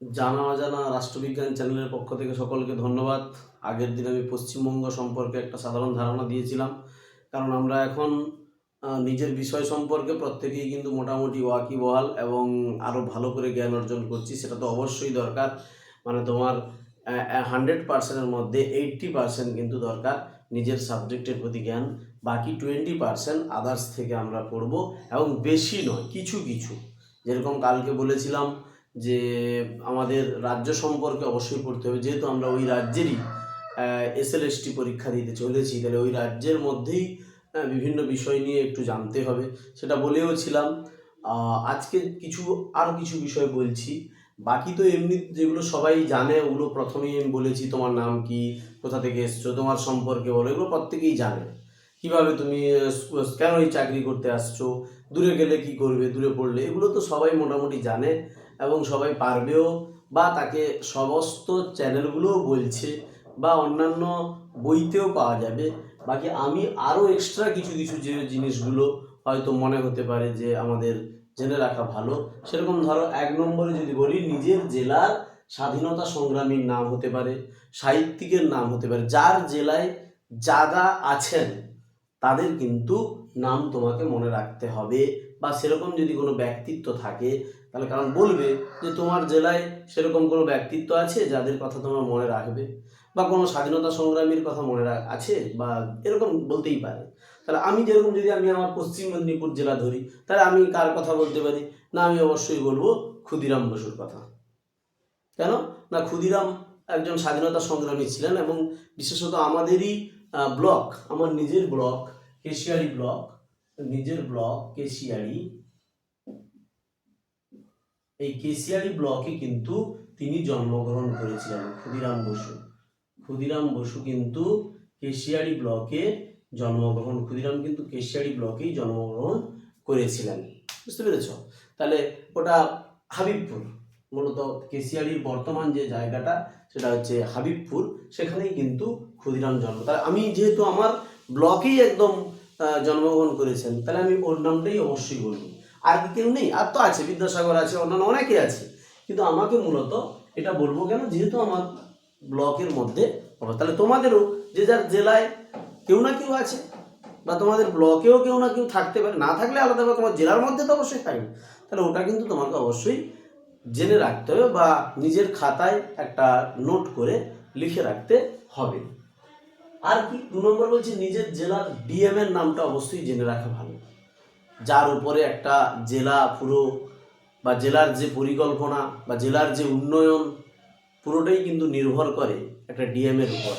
জানা অজানা রাষ্ট্রবিজ্ঞান চ্যানেলের পক্ষ থেকে সকলকে ধন্যবাদ। আগের দিন আমি পশ্চিমবঙ্গ সম্পর্কে একটা সাধারণ ধারণা দিয়েছিলাম, কারণ আমরা এখন নিজের বিষয় সম্পর্কে প্রত্যেকেই কিন্তু মোটামুটি ওয়াকিবহাল এবং আরও ভালো করে জ্ঞান অর্জন করছি, সেটা তো অবশ্যই দরকার। মানে তোমার হান্ড্রেড পার্সেন্টের মধ্যে এইট্টি পার্সেন্ট কিন্তু দরকার নিজের সাবজেক্টের প্রতি জ্ঞান, বাকি টোয়েন্টি পার্সেন্ট আদার্স থেকে আমরা পড়ব এবং বেশি নয়, কিছু কিছু। যেরকম কালকে বলেছিলাম যে আমাদের রাজ্য সম্পর্কে অবশ্যই পড়তে হবে। যেহেতু আমরা ওই রাজ্যেরই এসএলএসটি পরীক্ষা দিতে চলেছি, তাহলে ওই রাজ্যের মধ্যেই বিভিন্ন বিষয় নিয়ে একটু জানতে হবে। সেটা বলেও ছিলাম। আজকে কিছু আরও কিছু বিষয় বলছি। বাকি তো এমনি যেগুলো সবাই জানে, ওগুলো প্রথমেই আমি বলেছি, তোমার নাম কি, কোথা থেকে এসছো, তোমার সম্পর্কে বলো, এগুলো প্রত্যেকেই জানে। কীভাবে তুমি কেন এই চাকরি করতে আসছো, দূরে গেলে কি করবে, দূরে পড়লে, এগুলো তো সবাই মোটামুটি জানে। এবং সবাই পারবেও বা তাকে সমস্ত চ্যানেলগুলোও বলছে বা অন্যান্য বইতেও পাওয়া যাবে। বাকি আমি আরও এক্সট্রা কিছু কিছু যে জিনিসগুলো হয়তো মনে হতে পারে যে আমাদের জেনে রাখা ভালো, সেরকম ধরো এক নম্বরে যদি বলি নিজের জেলার স্বাধীনতা সংগ্রামীর নাম হতে পারে, সাহিত্যিকের নাম হতে পারে, যার জেলায় যারা আছেন, তাদের কিন্তু নাম তোমাকে মনে রাখতে হবে। বা সেরকম যদি কোনো ব্যক্তিত্ব থাকে, তাহলে কারণ বলবে যে তোমার জেলায় সেরকম কোনো ব্যক্তিত্ব আছে যাদের কথা তোমার মনে রাখবে? বা কোনো স্বাধীনতা সংগ্রামীর কথা মনে রাখ আছে? বা এরকম বলতেই পারে। তাহলে আমি যেরকম যদি আমি আমার পশ্চিম মেদিনীপুর জেলা ধরি, তাহলে আমি কার কথা বলতে পারি? না, আমি অবশ্যই বলব ক্ষুদিরাম বসুর কথা। কেন? না, ক্ষুদিরাম একজন স্বাধীনতা সংগ্রামী ছিলেন এবং বিশেষত আমাদেরই ব্লক, আমার নিজের ব্লক কেশিয়ারি ব্লক নিজের ব্লক কেশিয়ারি এই কেশিয়ারি ব্লকে কিন্তু তিনি জন্মগ্রহণ করেছিলেন, ক্ষুদিরাম বসু। ক্ষুদিরাম বসু কিন্তু কেশিয়ারি ব্লকে জন্মগ্রহণ, ক্ষুদিরাম কিন্তু কেশিয়ারি ব্লকেই জন্মগ্রহণ করেছিলেন। বুঝতে পেরেছ? তাহলে ওটা হাবিবপুর, মূলত কেশিয়ারির বর্তমান যে জায়গাটা, সেটা হচ্ছে হাবিবপুর, সেখানেই কিন্তু ক্ষুদিরাম জন্ম। তাহলে আমি যেহেতু আমার ব্লকেই একদম জন্মগ্রহণ করেছেন, তাহলে আমি ওর নামটাই অবশ্যই বলব। আর কি কেউ নেই, আর তো আছে, বিদ্যাসাগর আছে, অন্যান্য অনেকে আছে। কিন্তু আমাকে মূলত এটা বলব কেন? যেহেতু আমার ব্লকের মধ্যে তাহলে তোমাদেরও যে যার জেলায় কেউ না কেউ আছে, বা তোমাদের ব্লকেও কেউ না কেউ থাকতে পারে, না থাকলে আলাদা বা তোমার জেলার মধ্যে তো অবশ্যই থাকবে। তাহলে ওটা কিন্তু তোমাকে অবশ্যই জেনে রাখতে হবে, বা নিজের খাতায় একটা নোট করে লিখে রাখতে হবে। আর কি, দু নম্বর বলছি নিজের জেলার ডিএম এর নামটা অবশ্যই জেনে রাখা ভালো। যার উপরে একটা জেলা পুরো বা জেলার যে পরিকল্পনা বা জেলার যে উন্নয়ন, পুরোটাই কিন্তু নির্ভর করে একটা ডিএম এর উপর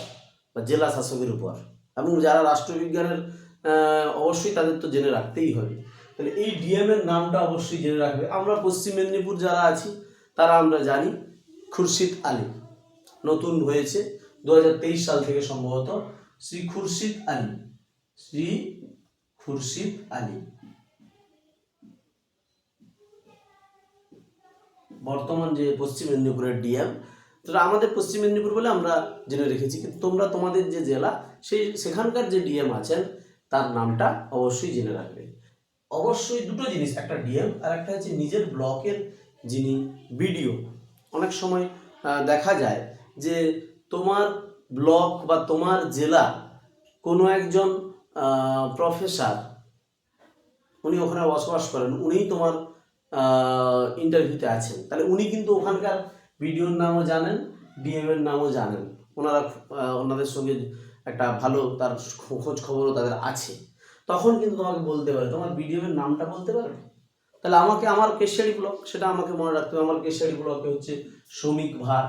বা জেলা শাসকের উপর। এবং যারা রাষ্ট্রবিজ্ঞানের অবশ্যই তাদের তো জেনে রাখতেই হবে। তাহলে এই ডিএম এর নামটা অবশ্যই জেনে রাখবে। আমরা পশ্চিম মেদিনীপুর যারা আছি, তারা আমরা জানি খুরশিদ আলী। নতুন হয়েছে। দু হাজার তেইশ সাল থেকে সম্ভবত শ্রী খুরশিদ আলী, শ্রী খুরশিদ আলী। বর্তমান যে পশ্চিম মেদিনীপুরের ডিএম যেটা আমাদের পশ্চিম মেদিনীপুর বলে আমরা জেনে রেখেছি, কিন্তু তোমরা তোমাদের যে জেলা, সেই সেখানকার যে ডিএম আছেন, তার নামটা অবশ্যই জেনে রাখবে। অবশ্যই দুটো জিনিস, একটা ডিএম আর একটা হচ্ছে নিজের ব্লকের যিনি বিডিও। অনেক সময় দেখা যায় যে তোমার ব্লক বা তোমার জেলা কোনো একজন প্রফেসর উনি ওখানে বসবাস করেন, উনিই তোমার ইন্টারভিউতে আছেন। তাহলে উনি কিন্তু ওখানকার ভিডিওর নামও জানেন ডিএম এর নামও জানেন। ওনারা ওনাদের সঙ্গে একটা ভালো তার খোঁজ খবরও তাদের আছে। তখন কিন্তু তোমাকে বলতে পারে, তোমার বিডিও এর নামটা বলতে পারবে? তাহলে আমাকে, আমার কেশিয়ারি ব্লক সেটা আমাকে মনে রাখতে হবে। আমার কেশিয়ারি ব্লকে হচ্ছে শ্রমিক ভার।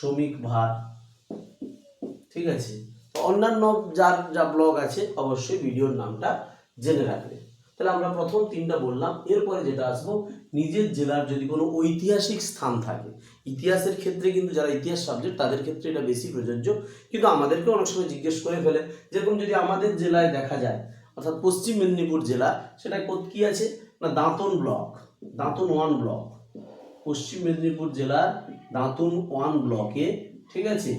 শ্রমিক ভার। ঠিক আছে? অন্যান্য যার যা ব্লগ আছে, অবশ্যই ভিডিওর নামটা জেনে রাখবে। তাহলে আমরা প্রথম তিনটা বললাম, এরপরে যেটা আসব, নিজের জেলার যদি কোনো ঐতিহাসিক স্থান থাকে, ইতিহাসের ক্ষেত্রে কিন্তু যারা ইতিহাস সাবজেক্ট তাদের ক্ষেত্রে এটা বেশি প্রযোজ্য। কিন্তু আমাদেরকে অনেক সময় জিজ্ঞেস করে ফেলে, যেরকম যদি আমাদের জেলায় দেখা যায়, অর্থাৎ পশ্চিম মেদিনীপুর জেলা, সেটা কি আছে? না Dantan block, Dantan one block. পশ্চিম মেদিনীপুর জেলার দাঁতন ওয়ান ব্লকে, ঠিক আছে?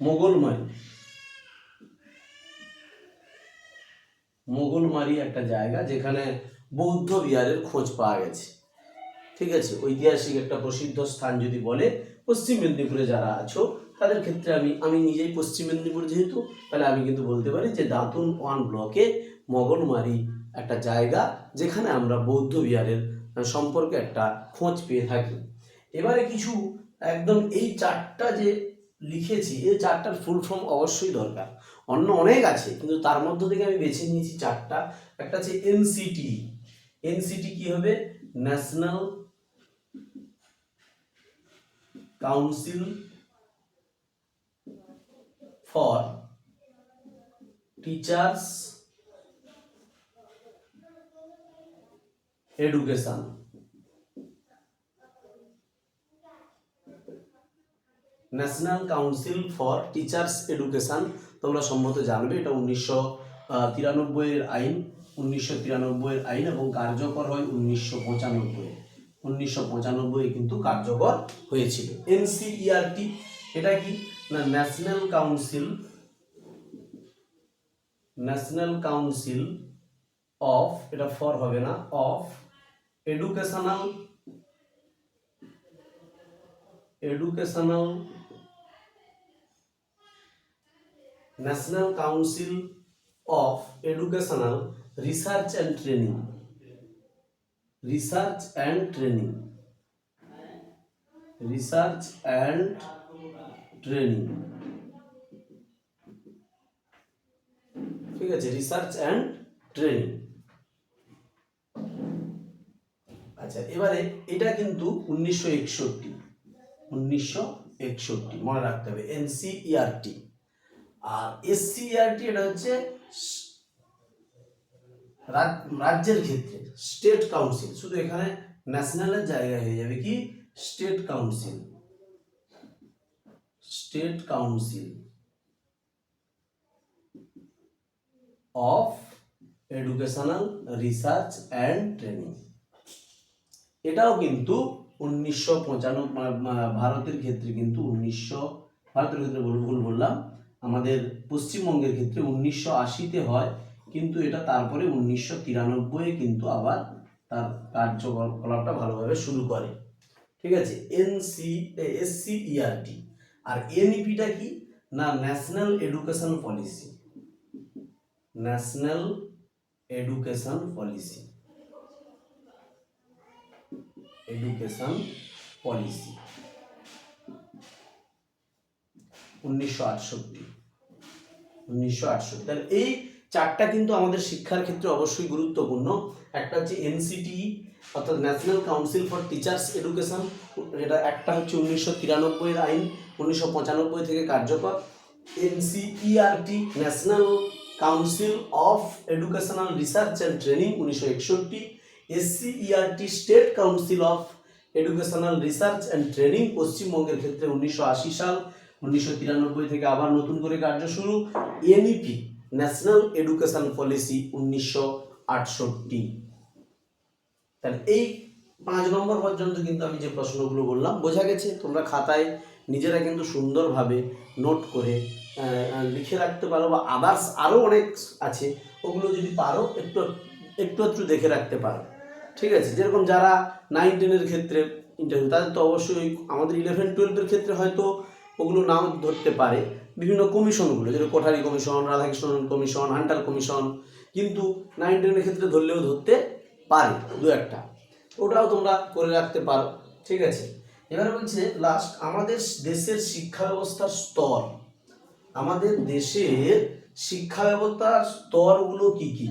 মোগলমারি। মোগলমারি একটা জায়গা যেখানে বৌদ্ধ বিহারের খোঁজ পাওয়া গেছে। ঠিক আছে? ঐতিহাসিক একটা প্রসিদ্ধ স্থান যদি বলে, পশ্চিম মেদিনীপুরে যারা আছো, তাদের ক্ষেত্রে আমি আমি নিজেই পশ্চিম মেদিনীপুর যেহেতু, তাহলে আমি কিন্তু বলতে পারি যে দাঁতুন ওয়ান ব্লকে মগনমারি একটা জায়গা যেখানে আমরা বৌদ্ধ বিহারের সম্পর্কে একটা খোঁজ পেয়ে থাকি। এবারে কিছু একদম এই চারটা যে লিখেছি, এই চারটার ফুল ফর্ম অবশ্যই দরকার। অন্য অনেক আছে, কিন্তু তার মধ্য থেকে আমি বেছে নিয়েছি চারটা। একটা হচ্ছে এনসিটি এনসিটি কি হবে? National council for teachers education. National council for teachers education তোমরা সম্ভবত জানবে, এটা উনিশশো তিরানব্বইয়ের আইন, উনিশশো তিরানব্বইয়ের আইন এবং কার্যকর হয় উনিশশো পঁচানব্বই উনিশশো পঁচানব্বই কিন্তু কার্যকর হয়েছিল। এনসিইআরটি এটা কি? না national council national council of এটা ফর হবে না of educational educational national council of educational research and training research and training research and training ঠিক আছে রিসার্চ অ্যান্ড ট্রেনিং আচ্ছা এবারে এটা কিন্তু উনিশশো একষট্টি। উনিশশো একষট্টি, মনে রাখতে হবে, এনসিইআরটি। আর এসসিইআরটি এটা হচ্ছে রাজ- রাজ্যের ক্ষেত্রে, স্টেট কাউন্সিল। শুধু এখানে ন্যাশনালের জায়গায় হয়ে যাবে কি? State council. State council of educational research and training. এটাও কিন্তু উনিশশো পঁচানব্বই ভারতের ক্ষেত্রে কিন্তু উনিশশো, ভারতের ক্ষেত্রে ভুল- বললাম, আমাদের পশ্চিমবঙ্গের ক্ষেত্রে উনিশশো আশিতে হয়, কিন্তু এটা তারপরে উনিশশো তিরানব্বই কিন্তু আবার তার কার্যকলাপটা ভালোভাবে শুরু করে। ঠিক আছে? এনসি এসসিইআরটি আর এনইপিটা কি? না national education policy national education policy education policy উনিশশো আটষট্টি। উনিশশো আটষট্টি। তাহলে এই চারটা কিন্তু আমাদের শিক্ষার ক্ষেত্রে অবশ্যই গুরুত্বপূর্ণ। একটা হচ্ছে এনসিটি অর্থাৎ national council for teachers education এটা একটা হচ্ছে উনিশশো তিরানব্বইয়ের আইন, উনিশশো পঁচানব্বই থেকে কার্যকর। NCERT national council of educational research and training উনিশশো একষট্টি। SCERT state council of educational research and training পশ্চিমবঙ্গের ক্ষেত্রে উনিশশো আশি সাল, উনিশশো তিরানব্বই থেকে আবার নতুন করে কার্য শুরু। এনইপি ন্যাশনাল এডুকেশন পলিসি উনিশশো আটষট্টি। তাহলে এই পাঁচ নম্বর পর্যন্ত কিন্তু আমি যে প্রশ্নগুলো বললাম, বোঝা গেছে তোমরা খাতায় নিজেরা কিন্তু সুন্দরভাবে নোট করে লিখে রাখতে পারো বা আদার্স আরও অনেক আছে, ওগুলো যদি পারো, একটু একটু একটু দেখে রাখতে পারো। ঠিক আছে, যেরকম যারা নাইন টেনের ক্ষেত্রে ইন্টারভিউ তাদের তো অবশ্যই আমাদের ইলেভেন টুয়েলভের ক্ষেত্রে হয়তো ওগুলো নাও ধরতে পারে। বিভিন্ন কমিশনগুলো যেরকম Kothari commission Radhakrishnan commission hunter commission কিন্তু নাইন টেনের ক্ষেত্রে ধরলেও ধরতে পারে, দু একটা। ওটাও তোমরা করে রাখতে পারো, ঠিক আছে? এবারে বলছে লাস্ট আমাদের দেশের শিক্ষা ব্যবস্থার স্তর, আমাদের দেশের শিক্ষা ব্যবস্থার স্তরগুলো কি কি?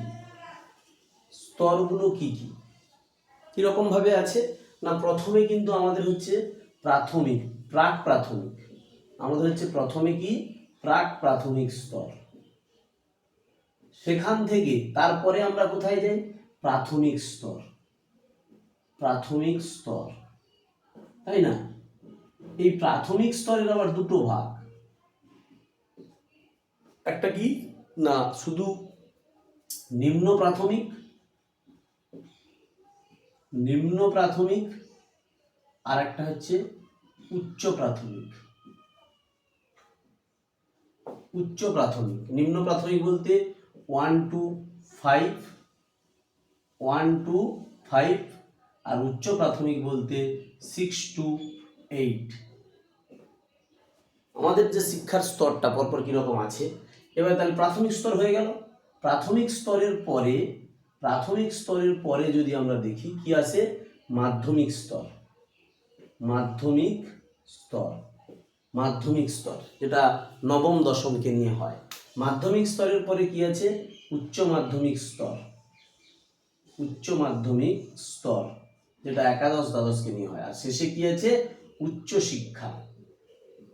স্তরগুলো কি কি? কীরকম ভাবে আছে? না, প্রথমে কিন্তু আমাদের হচ্ছে প্রাথমিক, প্রাক প্রাথমিক। আমাদের হচ্ছে প্রথমে কি প্রাক প্রাথমিক স্তর। সেখান থেকে তারপরে আমরা কোথায় যাই? প্রাথমিক স্তর। প্রাথমিক স্তর। তাই না? এই প্রাথমিক স্তরের আবার দুটো ভাগ। একটা কি? না, শুধু নিম্ন প্রাথমিক নিম্ন প্রাথমিক আর একটা হচ্ছে উচ্চ প্রাথমিক। উচ্চ প্রাথমিক। নিম্ন প্রাথমিক বলতে one two five one two five আর উচ্চ প্রাথমিক বলতে সিক্স টু এইট আমাদের যে শিক্ষার স্তরটা পরপর কীরকম আছে, এবার তাহলে প্রাথমিক স্তর হয়ে গেল। প্রাথমিক স্তরের পরে প্রাথমিক স্তরের পরে যদি আমরা দেখি, কি আছে? মাধ্যমিক স্তর। মাধ্যমিক স্তর। মাধ্যমিক স্তর, যেটা নবম দশমকে নিয়ে হয়। মাধ্যমিক স্তরের পরে কি আছে? উচ্চ মাধ্যমিক স্তর। উচ্চ মাধ্যমিক স্তর, যেটা একাদশ দ্বাদশকে নিয়ে হয়। আর শেষে কি আছে? উচ্চ শিক্ষা।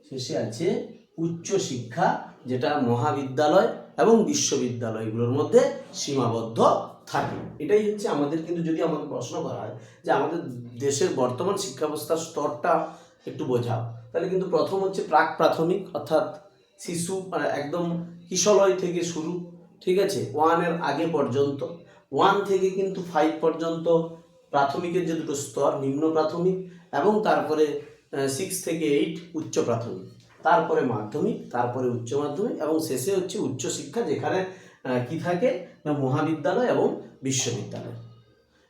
শেষে আছে উচ্চ শিক্ষা, যেটা মহাবিদ্যালয় এবং বিশ্ববিদ্যালয়গুলোর মধ্যে সীমাবদ্ধ থাকে। এটাই হচ্ছে আমাদের কিন্তু যদি আমাকে প্রশ্ন করা হয় যে আমাদের দেশের বর্তমান শিক্ষা ব্যবস্থার স্তরটা একটু বোঝাও তাহলে কিন্তু প্রথম হচ্ছে প্রাক প্রাথমিক অর্থাৎ শিশু মানে একদম কিশলয় থেকে শুরু, ঠিক আছে? ওয়ানের আগে পর্যন্ত। ওয়ান থেকে কিন্তু ফাইভ পর্যন্ত প্রাথমিকের যে দুটো স্তর, নিম্ন প্রাথমিক এবং তারপরে সিক্স থেকে এইট উচ্চ প্রাথমিক। তারপরে মাধ্যমিক, তারপরে উচ্চ মাধ্যমিক এবং শেষে হচ্ছে উচ্চ শিক্ষা যেখানে কি থাকে? না, মহাবিদ্যালয় এবং বিশ্ববিদ্যালয়।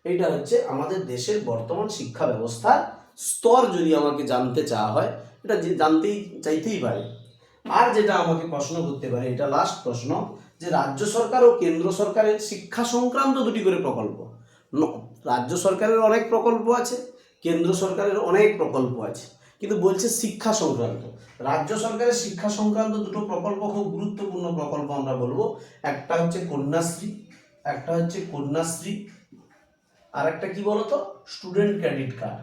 এইটা হচ্ছে আমাদের দেশের বর্তমান শিক্ষা ব্যবস্থার স্তর যদি আমাকে জানতে চাওয়া হয়, এটা যে জানতেই চাইতেই পারে। আর যেটা আমাকে প্রশ্ন করতে পারে, এটা লাস্ট প্রশ্ন, যে রাজ্য সরকার ও কেন্দ্র সরকারের শিক্ষা সংক্রান্ত দুটি করে প্রকল্প। রাজ্য সরকারের অনেক প্রকল্প আছে, কেন্দ্র সরকারের অনেক প্রকল্প আছে। কিন্তু বলছে শিক্ষা সংক্রান্ত। রাজ্য সরকারের শিক্ষা সংক্রান্ত দুটো প্রকল্প খুব গুরুত্বপূর্ণ প্রকল্প আমরা বলব। একটা হচ্ছে কন্যাশ্রী, একটা হচ্ছে কন্যাশ্রী আর একটা কি বলতো? Student credit card.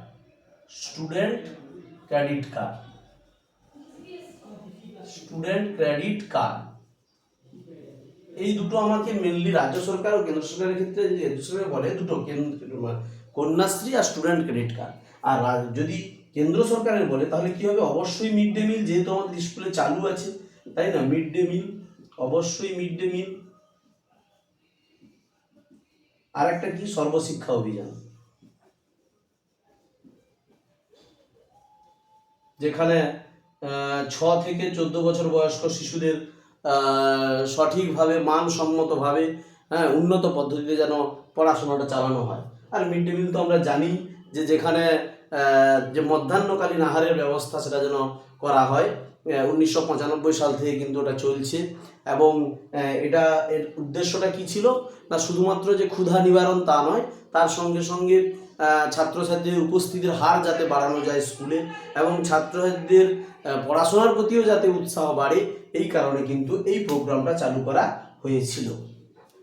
Student credit card. Student credit card. এই দুটো আমাকে মেনলি রাজ্য সরকার ও কেন্দ্র সরকারের ক্ষেত্রে যে সরকার বলে দুটো কন্যাশ্রী আর স্টুডেন্ট ক্রেডিট কার্ড। আর যদি কেন্দ্র সরকারের বলে, তাহলে কি হবে? অবশ্যই মিড ডে মিল, যেহেতু আমাদের স্কুলে চালু আছে, তাই না? মিড ডে মিল, অবশ্যই মিড ডে মিল। আর একটা কি? সর্বশিক্ষা অভিযান। যেখানে ছ থেকে চোদ্দ বছর বয়স্ক শিশুদের সঠিকভাবে, মানসম্মতভাবে হ্যাঁ উন্নত পদ্ধতিতে যেন পড়াশোনাটা চালানো হয়। আর মিড ডে মিল তো আমরা জানি যে যেখানে যে মধ্যাহ্নকালীন আহারের ব্যবস্থা সেটা যেন করা হয় উনিশশো পঁচানব্বই সাল থেকে কিন্তু ওটা চলছে। এবং এটা এর উদ্দেশ্যটা কি ছিল? না, শুধুমাত্র যে ক্ষুধা নিবারণ তা নয়, তার সঙ্গে সঙ্গে ছাত্রছাত্রীদের উপস্থিতির হার যাতে বাড়ানো যায় স্কুলে এবং ছাত্রছাত্রীদের পড়াশোনার প্রতিও যাতে উৎসাহ বাড়ে, এই কারণে কিন্তু এই প্রোগ্রামটা চালু করা হয়েছিল।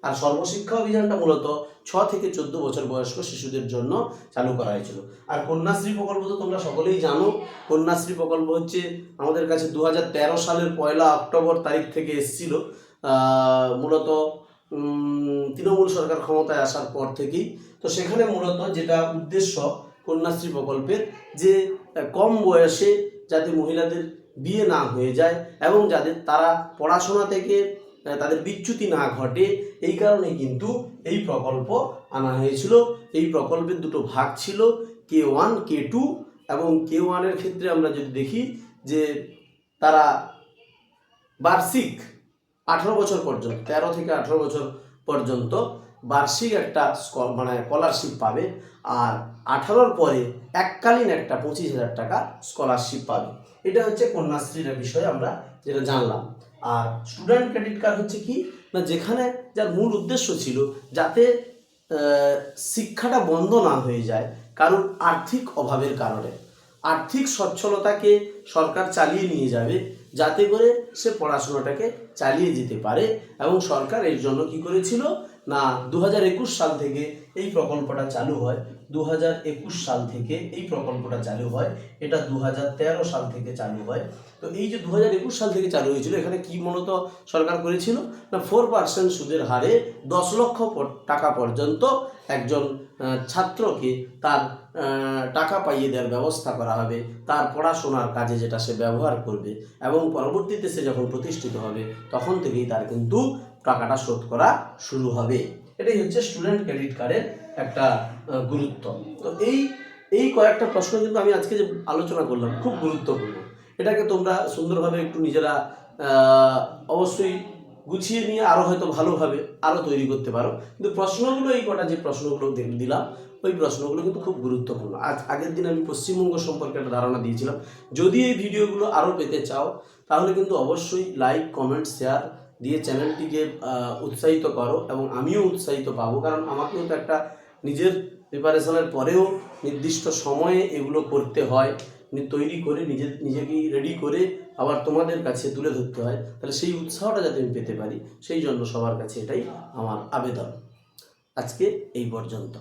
আর সর্বশিক্ষা অভিযানটা মূলত ছ থেকে চোদ্দ বছর বয়স্ক শিশুদের জন্য চালু করা হয়েছিল। আর কন্যাশ্রী প্রকল্প তো তোমরা সকলেই জানো। কন্যাশ্রী প্রকল্প হচ্ছে আমাদের কাছে দু হাজার তেরো সালের পয়লা অক্টোবর তারিখ থেকে এসেছিল। মূলত তৃণমূল সরকার ক্ষমতায় আসার পর থেকেই। তো সেখানে মূলত যেটা উদ্দেশ্য কন্যাশ্রী প্রকল্পের, যে কম বয়সে যাতে মহিলাদের বিয়ে না হয়ে যায় এবং যাদের তারা পড়াশোনা থেকে তাদের বিচ্যুতি না ঘটে, এই কারণে কিন্তু এই প্রকল্প আনা হয়েছিল। এই প্রকল্পের দুটো ভাগ ছিল কে ওয়ান কে টু এবং কে ওয়ানের ক্ষেত্রে আমরা যদি দেখি যে তারা বার্ষিক আঠারো বছর পর্যন্ত, তেরো থেকে আঠারো বছর পর্যন্ত বার্ষিক একটা মানে স্কলারশিপ পাবে আর আঠারোর পরে এককালীন একটা পঁচিশ হাজার টাকা স্কলারশিপ পাবে। এটা হচ্ছে কন্যাশ্রীর বিষয়ে আমরা যেটা জানলাম। আর স্টুডেন্ট ক্রেডিট কার্ড হচ্ছে কি? না, যেখানে যার মূল উদ্দেশ্য ছিল যাতে শিক্ষাটা বন্ধ না হয়ে যায় কারণ আর্থিক অভাবের কারণে। আর্থিক সচ্ছলতাকে সরকার চালিয়ে নিয়ে যাবে যাতে করে সে পড়াশোনাটাকে চালিয়ে যেতে পারে এবং সরকার এর জন্য কি করেছিল? না দু হাজার একুশ সাল থেকে এই প্রকল্পটা চালু হয়। দু হাজার একুশ সাল থেকে এই প্রকল্পটা চালু হয়। এটা দু হাজার তেরো সাল থেকে চালু হয়। তো এই যে দু হাজার একুশ সাল থেকে চালু হয়েছিল, এখানে কি মূলত সরকার করেছিল? না ফোর পার্সেন্ট সুদের হারে দশ লক্ষ টাকা পর্যন্ত একজন ছাত্রকে তার টাকা পাইয়ে দেওয়ার ব্যবস্থা করা হবে। তার পড়াশোনার কাজে যেটা সে ব্যবহার করবে এবং পরবর্তীতে সে যখন প্রতিষ্ঠিত হবে, তখন থেকেই তার কিন্তু টাকাটা শোধ করা শুরু হবে। এটাই হচ্ছে স্টুডেন্ট ক্রেডিট কার্ডের একটা গুরুত্ব। তো এই এই কয়েকটা প্রশ্ন কিন্তু আমি আজকে যে আলোচনা করলাম খুব গুরুত্বপূর্ণ। এটাকে তোমরা সুন্দরভাবে একটু নিজেরা অবশ্যই গুছিয়ে নিয়ে আরও হয়তো ভালোভাবে আরও তৈরি করতে পারো। কিন্তু প্রশ্নগুলো, এই কটা যে প্রশ্নগুলো দিলাম, ওই প্রশ্নগুলো কিন্তু খুব গুরুত্বপূর্ণ। আজ আগের দিন আমি পশ্চিমবঙ্গ সম্পর্কে একটা ধারণা দিয়েছিলাম। যদি এই ভিডিওগুলো আরও পেতে চাও, তাহলে কিন্তু অবশ্যই লাইক কমেন্ট শেয়ার দিয়ে চ্যানেলটিকে উৎসাহিত করো এবং আমিও উৎসাহিত পাবো। কারণ আমাকেও তো একটা নিজের প্রিপারেশনের পরেও নির্দিষ্ট সময়ে এগুলো করতে হয় তৈরি করে নিজে, নিজেকেই রেডি করে আবার তোমাদের কাছে তুলে ধরতে হয়। তাহলে সেই উৎসাহটা যাতে আমি পেতে পারি, সেই জন্য সবার কাছে এটাই আমার আবেদন। আজকে এই পর্যন্ত।